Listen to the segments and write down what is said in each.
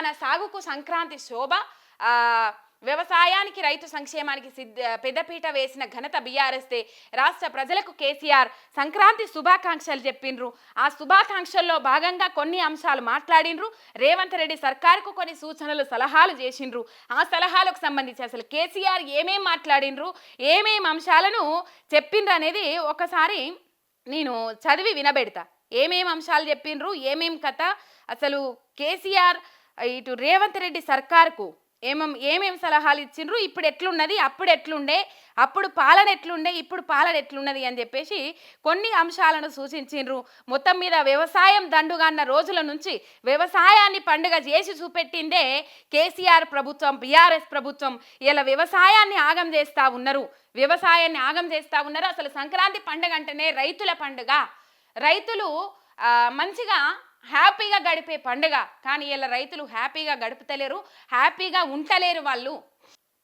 తెలంగాణ సాగుకు సంక్రాంతి శోభ వ్యవసాయానికి రైతు సంక్షేమానికి సిద్ధ పెద్దపీట వేసిన ఘనత బీఆర్ఎస్దే. రాష్ట్ర ప్రజలకు కేసీఆర్ సంక్రాంతి శుభాకాంక్షలు చెప్పిండ్రు. ఆ శుభాకాంక్షల్లో భాగంగా కొన్ని అంశాలు మాట్లాడిండ్రు. రేవంత్ రెడ్డి సర్కారుకు కొన్ని సూచనలు సలహాలు చేసిండ్రు. ఆ సలహాలకు సంబంధించి అసలు కేసీఆర్ ఏమేం మాట్లాడిండ్రు ఏమేం అంశాలను చెప్పిండ్రు అనేది ఒకసారి నేను చదివి వినబెడతా. ఏమేం అంశాలు చెప్పిండ్రు ఏమేం కథ అసలు కేసీఆర్ ఇటు రేవంత్ రెడ్డి సర్కార్కు ఏమేం ఏమేం సలహాలు ఇచ్చిండ్రు? ఇప్పుడు ఎట్లున్నది? అప్పుడు ఎట్లుండే? అప్పుడు పాలన ఎట్లుండే? ఇప్పుడు పాలన ఎట్లున్నది అని చెప్పేసి కొన్ని అంశాలను సూచించిండ్రు. మొత్తం మీద వ్యవసాయం దండుగాన్న రోజుల నుంచి వ్యవసాయాన్ని పండుగ చేసి చూపెట్టిందే కేసీఆర్ ప్రభుత్వం బీఆర్ఎస్ ప్రభుత్వం. ఇలా వ్యవసాయాన్ని ఆగం చేస్తా ఉన్నారు. వ్యవసాయాన్ని ఆగం చేస్తా ఉన్నారు. అసలు సంక్రాంతి పండుగ అంటేనే రైతుల పండుగ. రైతులు మంచిగా హ్యాపీగా గడిపే పండుగ. కానీ ఇలా రైతులు హ్యాపీగా గడుపుతలేరు హ్యాపీగా ఉంటలేరు వాళ్ళు.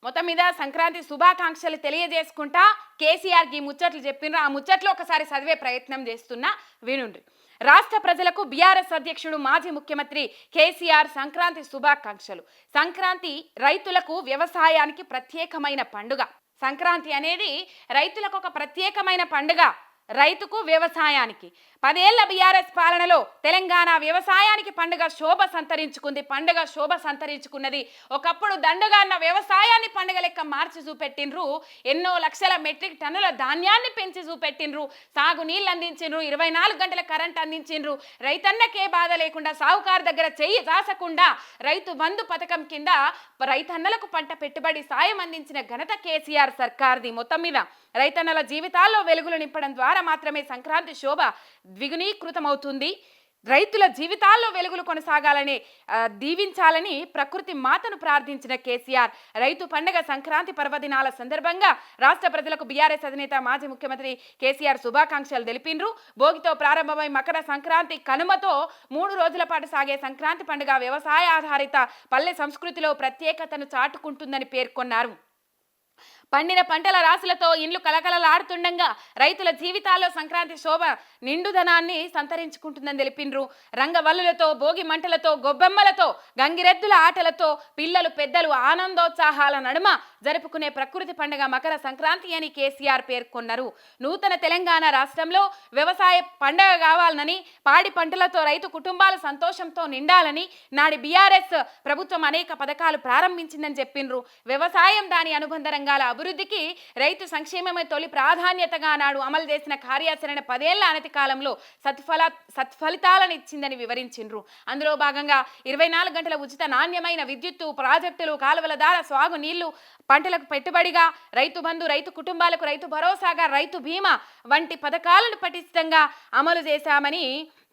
మొత్తం మీద సంక్రాంతి శుభాకాంక్షలు తెలియజేసుకుంటా కేసీఆర్ ముచ్చట్లు చెప్పినారు. ఆ ముచ్చట్లు ఒకసారి చదివే ప్రయత్నం చేస్తున్నా వినుండ్రి. రాష్ట్ర ప్రజలకు బీఆర్ఎస్ అధ్యక్షుడు మాజీ ముఖ్యమంత్రి కేసీఆర్ సంక్రాంతి శుభాకాంక్షలు. సంక్రాంతి రైతులకు వ్యవసాయానికి ప్రత్యేకమైన పండుగ. సంక్రాంతి అనేది రైతులకు ఒక ప్రత్యేకమైన పండుగ. రైతుకు వ్యవసాయానికి. పదేళ్ళ బీఆర్ఎస్ పాలనలో తెలంగాణ వ్యవసాయానికి పండుగ శోభ సంతరించుకుంది. పండుగ శోభ సంతరించుకున్నది. ఒకప్పుడు దండుగా అన్న వ్యవసాయాన్ని పండుగ లెక్క మార్చి చూపెట్టిండ్రు. ఎన్నో లక్షల మెట్రిక్ టన్నుల ధాన్యాన్ని పెంచి చూపెట్టిండ్రు. సాగు నీళ్ళు అందించిండ్రు. ఇరవై నాలుగు గంటల కరెంట్ అందించిండ్రు. రైతన్నకే బాధ లేకుండా సావుకారు దగ్గర చెయ్యి దాసకుండా రైతు బంధు పథకం కింద రైతన్నలకు పంట పెట్టుబడి సాయం అందించిన ఘనత కేసీఆర్ సర్కార్ది. మొత్తం మీద రైతన్నల జీవితాల్లో వెలుగులు నింపడం ద్వారా మాత్రమే సంక్రాంతి శోభ ద్విగుణీకృతమవుతుంది. రైతుల జీవితాల్లో వెలుగులు కొనసాగాలని దీవించాలని ప్రకృతి మాతను ప్రార్థించిన కేసీఆర్. రైతు పండగ సంక్రాంతి పర్వదినాల సందర్భంగా రాష్ట్ర ప్రజలకు బీఆర్ఎస్ అధినేత మాజీ ముఖ్యమంత్రి కేసీఆర్ శుభాకాంక్షలు తెలిపిండ్రు భోగితో ప్రారంభమై మకర సంక్రాంతి కనుమతో మూడు రోజుల పాటు సాగే సంక్రాంతి పండుగ వ్యవసాయ ఆధారిత పల్లె సంస్కృతిలో ప్రత్యేకతను చాటుకుంటుందని పేర్కొన్నారు. పండిన పంటల రాశులతో ఇండ్లు కలకలలాడుతుండగా రైతుల జీవితాల్లో సంక్రాంతి శోభ నిండుదనాన్ని సంతరించుకుంటుందని తెలిపిండ్రు. రంగవల్లులతో భోగి మంటలతో గొబ్బెమ్మలతో గంగిరెద్దుల ఆటలతో పిల్లలు పెద్దలు ఆనందోత్సాహాల నడుమ జరుపుకునే ప్రకృతి పండుగ మకర సంక్రాంతి అని కేసీఆర్ పేర్కొన్నారు. నూతన తెలంగాణ రాష్ట్రంలో వ్యవసాయ పండగ కావాలని పాడి పంటలతో రైతు కుటుంబాలు సంతోషంతో నిండాలని నాడి బీఆర్ఎస్ ప్రభుత్వం అనేక పథకాలు ప్రారంభించిందని చెప్పిండ్రు వ్యవసాయం దాని అనుబంధ రంగాల అభివృద్ధికి రైతు సంక్షేమమే తొలి ప్రాధాన్యతగా నాడు అమలు చేసిన కార్యాచరణ పదేళ్ళ అనతి కాలంలో సత్ఫల సత్ఫలితాలను ఇచ్చిందని వివరించిండ్రు. అందులో భాగంగా ఇరవై నాలుగు గంటల ఉచిత నాణ్యమైన విద్యుత్తు ప్రాజెక్టులు కాలువల ద్వారా సాగు నీళ్ళు పంటలకు పెట్టుబడిగా రైతు బంధు రైతు కుటుంబాలకు రైతు భరోసాగా రైతు బీమా వంటి పథకాలను పటిష్టంగా అమలు చేశామని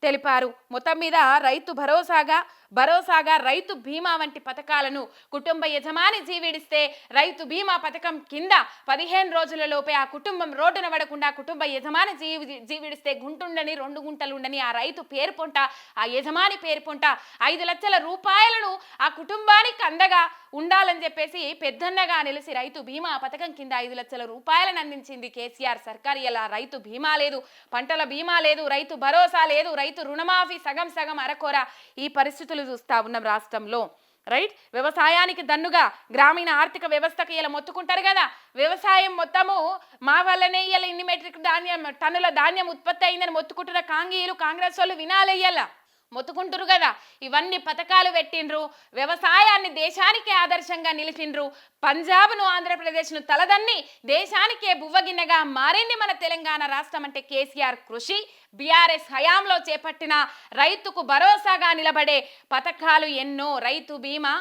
తెలిపారు. మొత్తం మీద రైతు భరోసాగా భరోసాగా రైతు బీమా వంటి పథకాలను కుటుంబ యజమాని జీవిడిస్తే రైతు బీమా పథకం కింద పదిహేను రోజులలోపే ఆ కుటుంబం రోడ్డున పడకుండా కుటుంబ యజమాని జీవి జీవిడిస్తే గుంటుండని రెండు గుంటలు ఉండని ఆ రైతు పేరు పొంట ఆ యజమాని పేరు పొంట ఐదు లక్షల రూపాయలను ఆ కుటుంబానికి అందగా ఉండాలని చెప్పేసి పెద్దన్నగా నిలిచి రైతు బీమా పథకం కింద ఐదు లక్షల రూపాయలను అందించింది కేసీఆర్. సర్కార్ ఇలా రైతు బీమా లేదు పంటల బీమా లేదు రైతు భరోసా లేదు రైతు రుణమాఫీ సగం సగం అరకొర ఈ పరిస్థితులు చూస్తా ఉన్నాం రాష్ట్రంలో రైట్ వ్యవసాయానికి దన్నుగా గ్రామీణ ఆర్థిక వ్యవస్థకు ఇలా మొత్తుకుంటారు కదా. వ్యవసాయం మొత్తము మా వల్లనే ఇలా ఇన్ని మెట్రిక్ ధాన్యం టన్నుల ధాన్యం ఉత్పత్తి అయిందని మొత్తుకుంటున్న కాంగీయులు కాంగ్రెస్ వాళ్ళు వినాలయ్యాల మొత్తుకుంటురు కదా. ఇవన్నీ పథకాలు పెట్టిండ్రు వ్యవసాయాన్ని దేశానికే ఆదర్శంగా నిలిచిండ్రు పంజాబ్ను ఆంధ్రప్రదేశ్ను తలదన్ని దేశానికే బువ్వగిన్నెగా మారింది మన తెలంగాణ రాష్ట్రం అంటే కేసీఆర్ కృషి. బీఆర్ఎస్ హయాంలో చేపట్టిన రైతుకు భరోసాగా నిలబడే పథకాలు ఎన్నో. రైతు బీమా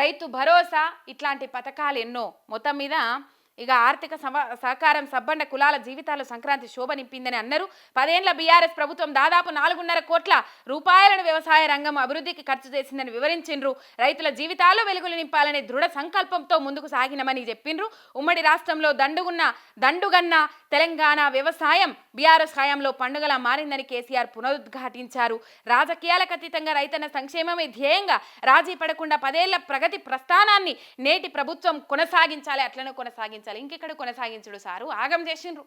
రైతు భరోసా ఇట్లాంటి పథకాలు ఎన్నో. మొత్తం మీద ఇక ఆర్థిక సమ- సహకారం సబ్బండ కులాల జీవితాల్లో సంక్రాంతి శోభ నింపిందని అన్నారు. పదేళ్ళ బీఆర్ఎస్ ప్రభుత్వం దాదాపు నాలుగున్నర కోట్ల రూపాయలను వ్యవసాయ రంగం అభివృద్ధికి ఖర్చు చేసిందని వివరించిండ్రు. రైతుల జీవితాల్లో వెలుగులు నింపాలనే దృఢ సంకల్పంతో ముందుకు సాగినమని చెప్పిండ్రు. ఉమ్మడి రాష్ట్రంలో దండుగున్న దండుగన్న తెలంగాణ వ్యవసాయం బీఆర్ఎస్ హయాంలో పండుగలా మారిందని కేసీఆర్ పునరుద్ఘాటించారు. రాజకీయాలకు అతీతంగా రైతన్న సంక్షేమమే ధ్యేయంగా రాజీ పడకుండా పదేళ్ళ ప్రగతి ప్రస్థానాన్ని నేటి ప్రభుత్వం కొనసాగించాలి అట్లనే కొనసాగించాలి. ఇంకెక్కడ కొనసాగించడు సారు? ఆగం చేసిండ్రు.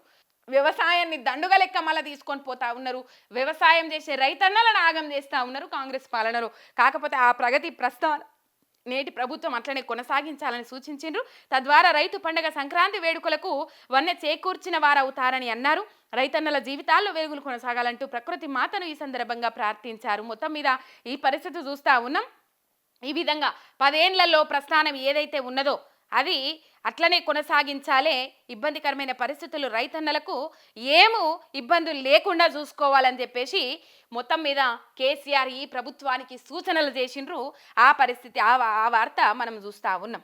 వ్యవసాయాన్ని దండుగ లెక్క మళ్ళీ తీసుకొని పోతా ఉన్నారు. వ్యవసాయం చేసే రైతన్నలను ఆగం చేస్తా ఉన్నారు కాంగ్రెస్ పాలనలో. కాకపోతే ఆ ప్రగతి ప్రస్థానం నేటి ప్రభుత్వం అట్లనే కొనసాగించాలని సూచించిండ్రు. తద్వారా రైతు పండగ సంక్రాంతి వేడుకలకు వన్నె చేకూర్చిన వారవుతారని అన్నారు. రైతన్నల జీవితాల్లో వెలుగులు కొనసాగాలంటూ ప్రకృతి మాతను ఈ సందర్భంగా ప్రార్థించారు. మొత్తం మీద ఈ పరిస్థితి చూస్తా ఉన్నాం. ఈ విధంగా పదేండ్లలో ప్రస్థానం ఏదైతే ఉన్నదో అది అట్లనే కొనసాగించాలే. ఇబ్బందికరమైన పరిస్థితులు రైతన్నలకు ఏము ఇబ్బందులు లేకుండా చూసుకోవాలని చెప్పేసి మొత్తం మీద కేసీఆర్ ఈ ప్రభుత్వానికి సూచనలు చేసిండ్రు. ఆ పరిస్థితి ఆ ఆ వార్త మనం చూస్తా ఉన్నాం.